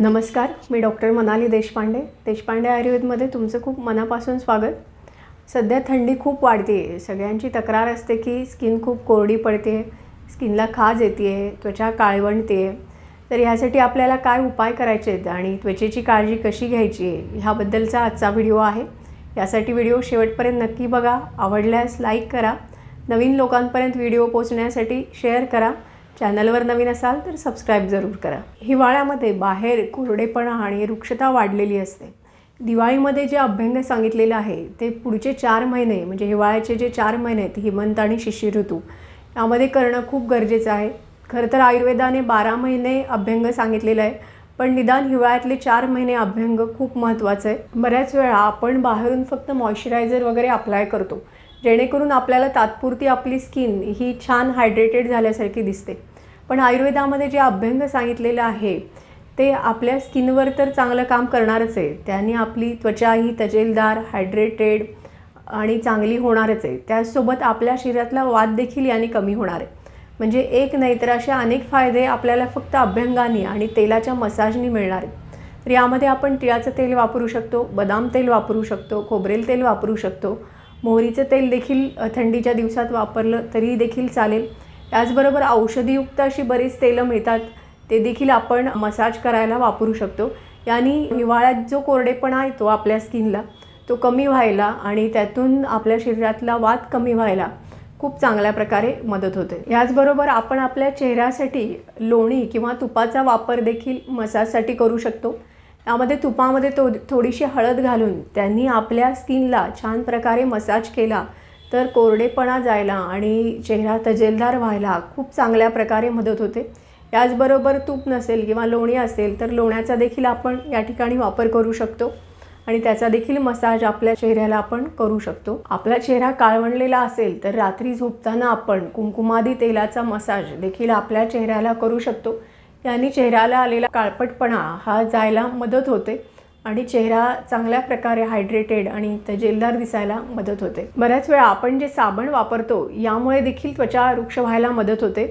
नमस्कार मी डॉक्टर मनाली देशपांडे. देशपांडे आयुर्वेदमध्ये तुमचं खूप मनापासून स्वागत. सध्या थंडी खूप वाढते आहे सगळ्यांची तक्रार असते की स्किन खूप कोरडी पडते स्किनला खाज येते आहे त्वचा काळवणते तर ह्यासाठी आपल्याला काय उपाय करायचे आहेत आणि त्वचेची काळजी कशी घ्यायची आहे ह्याबद्दलचा आजचा व्हिडिओ आहे. यासाठी व्हिडिओ शेवटपर्यंत नक्की बघा. आवडल्यास लाईक करा. नवीन लोकांपर्यंत व्हिडिओ पोचण्यासाठी शेअर करा. चॅनलवर नवीन असाल तर सबस्क्राईब जरूर करा. हिवाळ्यामध्ये बाहेर कोरडेपणा आणि वृक्षता वाढलेली असते. दिवाळीमध्ये जे अभ्यंग सांगितलेलं आहे ते पुढचे चार महिने म्हणजे हिवाळ्याचे जे चार महिने आहेत हिमंत आणि शिशिर ऋतू यामध्ये करणं खूप गरजेचं आहे. खरं तर आयुर्वेदाने बारा महिने अभ्यंग सांगितलेलं आहे पण निदान हिवाळ्यातले चार महिने अभ्यंग खूप महत्त्वाचं आहे. बऱ्याच वेळा आपण बाहेरून फक्त मॉइश्चरायझर वगैरे अप्लाय करतो. जेणेकरून आपल्याला तात्पुरती आपली स्किन ही छान हायड्रेटेड झाल्यासारखी दिसते. पण आयुर्वेदामध्ये जे अभ्यंग सांगितलेलं आहे ते आपल्या स्किनवर तर चांगलं काम करणारच आहे. त्याने आपली त्वचा ही तजेलदार हायड्रेटेड आणि चांगली होणारच आहे. त्याचसोबत आपल्या शरीरातला वाद देखील याने कमी होणार आहे. म्हणजे एक नाही तर असे अनेक फायदे आपल्याला फक्त अभ्यंगाने आणि तेलाच्या मसाजनी मिळणार आहेत. तर यामध्ये आपण तिळाचं तेल वापरू शकतो बदाम तेल वापरू शकतो खोबरेल तेल वापरू शकतो. मोहरीचं तेल देखील थंडीच्या दिवसात वापरलं तरी देखील चालेल. त्याचबरोबर औषधीयुक्त अशी बरीच तेलं मिळतात ते देखील आपण मसाज करायला वापरू शकतो. याने हिवाळ्यात जो कोरडेपणा येतो आपल्या स्किनला तो कमी व्हायला आणि त्यातून आपल्या शरीरातला वाद कमी व्हायला खूप चांगल्या प्रकारे मदत होते. याचबरोबर आपण आपल्या चेहऱ्यासाठी लोणी किंवा तुपाचा वापर देखील मसाजसाठी करू शकतो. यामध्ये तुपामध्ये तो थोडीशी हळद घालून त्यांनी आपल्या स्किनला छान प्रकारे मसाज केला तर कोरडेपणा जायला आणि चेहरा तजेलदार व्हायला खूप चांगल्या प्रकारे मदत होते. याचबरोबर तूप नसेल किंवा लोणी असेल तर लोण्याचा देखील आपण या ठिकाणी वापर करू शकतो आणि त्याचा देखील मसाज आपल्या चेहऱ्याला आपण करू शकतो. आपला चेहरा काळवणलेला असेल तर रात्री झोपताना आपण कुंकुमादी तेलाचा मसाज देखील आपल्या चेहऱ्याला करू शकतो. याने चेहऱ्याला आलेला काळपटपणा हा जायला मदत होते आणि चेहरा चांगल्या प्रकारे हायड्रेटेड आणि तजेलदार दिसायला मदत होते. बऱ्याच वेळा आपण जे साबण वापरतो यामुळे देखील त्वचा वृक्ष व्हायला मदत होते.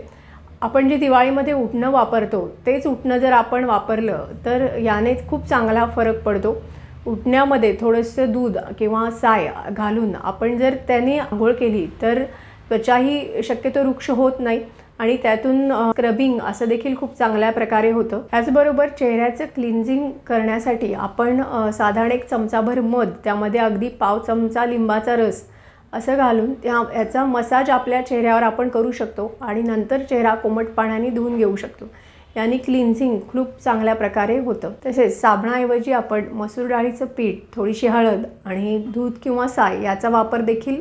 आपण जे दिवाळीमध्ये उठणं वापरतो तेच उठणं जर आपण वापरलं तर यानेच खूप चांगला फरक पडतो. उठण्यामध्ये थोडंसं दूध किंवा साय घालून आपण जर त्याने आंघोळ केली तर त्वचाही शक्यतो वृक्ष होत नाही. आणि त्यातून स्क्रबिंग असं देखील खूप चांगल्या प्रकारे होतं. त्याचबरोबर चेहऱ्याचं क्लिन्झिंग करण्यासाठी आपण साधारण एक चमचाभर मध त्यामध्ये अगदी पाव चमचा लिंबाचा रस असं घालून त्या याचा मसाज आपल्या चेहऱ्यावर आपण करू शकतो आणि नंतर चेहरा कोमट पाण्याने धुवून घेऊ शकतो. याने क्लिन्झिंग खूप चांगल्या प्रकारे होतं. तसेच साबणाऐवजी आपण मसूर डाळीचं पीठ थोडीशी हळद आणि दूध किंवा साय याचा वापर देखील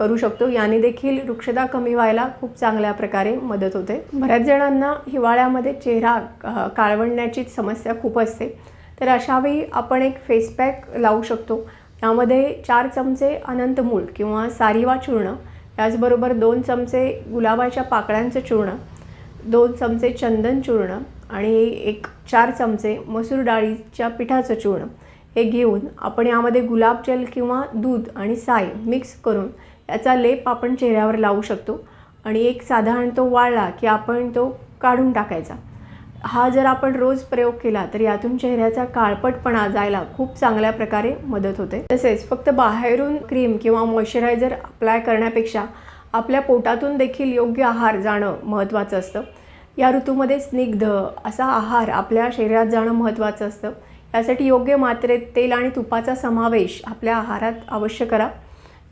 करू शकतो. याने देखील वृक्षता कमी व्हायला खूप चांगल्या प्रकारे मदत होते. बऱ्याच जणांना हिवाळ्यामध्ये चेहरा अ, समस्या खूप असते. तर अशावेळी आपण एक फेस पॅक लावू शकतो. यामध्ये चार चमचे अनंत मूळ किंवा सारिवा चूर्ण त्याचबरोबर दोन चमचे गुलाबाच्या पाकळ्यांचं चूर्ण दोन चमचे चंदन चूर्ण आणि एक चार चमचे मसूर डाळीच्या पिठाचं चूर्ण हे घेऊन आपण यामध्ये गुलाब जल किंवा दूध आणि साय मिक्स करून याचा लेप आपण चेहऱ्यावर लावू शकतो आणि एक साधारण तो वाळला की आपण तो काढून टाकायचा. हा जर आपण रोज प्रयोग केला तर यातून चेहऱ्याचा काळपटपणा जायला खूप चांगल्या प्रकारे मदत होते. तसेच फक्त बाहेरून क्रीम किंवा मॉइश्चरायझर अप्लाय करण्यापेक्षा आपल्या पोटातून देखील योग्य आहार जाणं महत्त्वाचं असतं. या ऋतूमध्ये स्निग्ध असा आहार आपल्या शरीरात जाणं महत्त्वाचं असतं. यासाठी योग्य मात्रेत तेल आणि तुपाचा समावेश आपल्या आहारात अवश्य करा.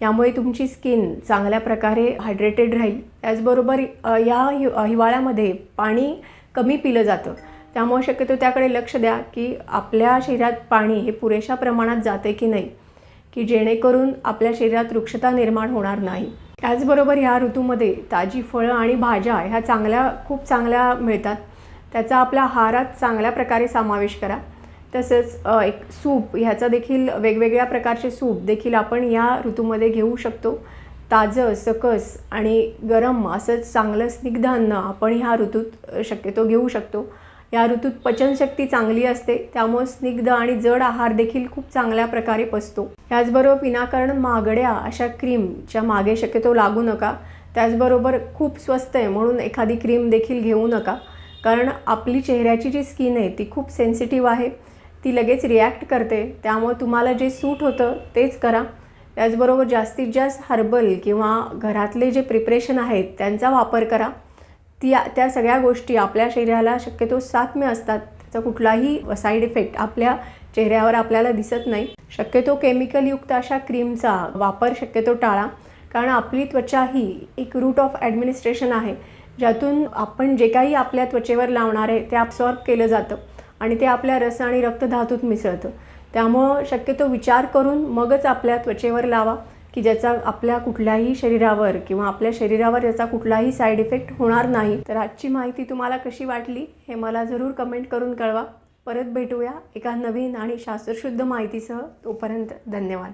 यामुळे तुमची स्किन चांगल्या प्रकारे हायड्रेटेड राहील. त्याचबरोबर या हि हिवाळ्यामध्ये पाणी कमी पिलं जातं. त्यामुळे शक्यतो त्याकडे लक्ष द्या की आपल्या शरीरात पाणी हे पुरेशा प्रमाणात जाते की नाही की जेणेकरून आपल्या शरीरात वृक्षता निर्माण होणार नाही. त्याचबरोबर ह्या ऋतूमध्ये ताजी फळं आणि भाज्या ह्या चांगल्या खूप चांगल्या मिळतात. त्याचा आपल्या आहारात चांगल्या प्रकारे समावेश करा. तसंच एक सूप ह्याचा देखील वेगवेगळ्या प्रकारचे सूप देखील आपण या ऋतूमध्ये घेऊ शकतो. ताजं सकस आणि गरम असंच चांगलं स्निग्ध अन्न आपण ह्या ऋतूत शक्यतो घेऊ शकतो. या ऋतूत पचनशक्ती चांगली असते त्यामुळे स्निग्ध आणि जड आहार देखील खूप चांगल्या प्रकारे पचतो. त्याचबरोबर विनाकारण महागड्या अशा क्रीमच्या मागे शक्यतो लागू नका. त्याचबरोबर खूप स्वस्त आहे म्हणून एखादी क्रीम देखील घेऊ नका. कारण आपली चेहऱ्याची जी स्किन आहे ती खूप सेन्सिटिव्ह आहे. ती लगेच रिॲक्ट करते. त्यामुळे तुम्हाला जे सूट होतं तेच करा. त्याचबरोबर जास्तीत जास्त हर्बल किंवा घरातले जे प्रिपरेशन आहेत त्यांचा वापर करा. ती त्या सगळ्या गोष्टी आपल्या शरीराला शक्यतो साथम्य असतात. त्याचा कुठलाही साईड इफेक्ट आपल्या चेहऱ्यावर आपल्याला दिसत नाही. शक्यतो केमिकलयुक्त अशा क्रीमचा वापर शक्यतो टाळा. कारण आपली त्वचा ही एक रूट ऑफ ॲडमिनिस्ट्रेशन आहे. ज्यातून आपण जे काही आपल्या त्वचेवर लावणार आहे ते ॲब्सॉर्ब केलं जातं. आणि ते आपल्या रस आणि रक्तधातूत मिसळतं. त्यामुळं शक्यतो विचार करून मगच आपल्या त्वचेवर लावा की ज्याचा आपल्या कुठल्याही शरीरावर किंवा आपल्या शरीरावर याचा कुठलाही साईड इफेक्ट होणार नाही. तर आजची माहिती तुम्हाला कशी वाटली हे मला जरूर कमेंट करून कळवा. परत भेटूया एका नवीन आणि शास्त्रशुद्ध माहितीसह. तोपर्यंत धन्यवाद.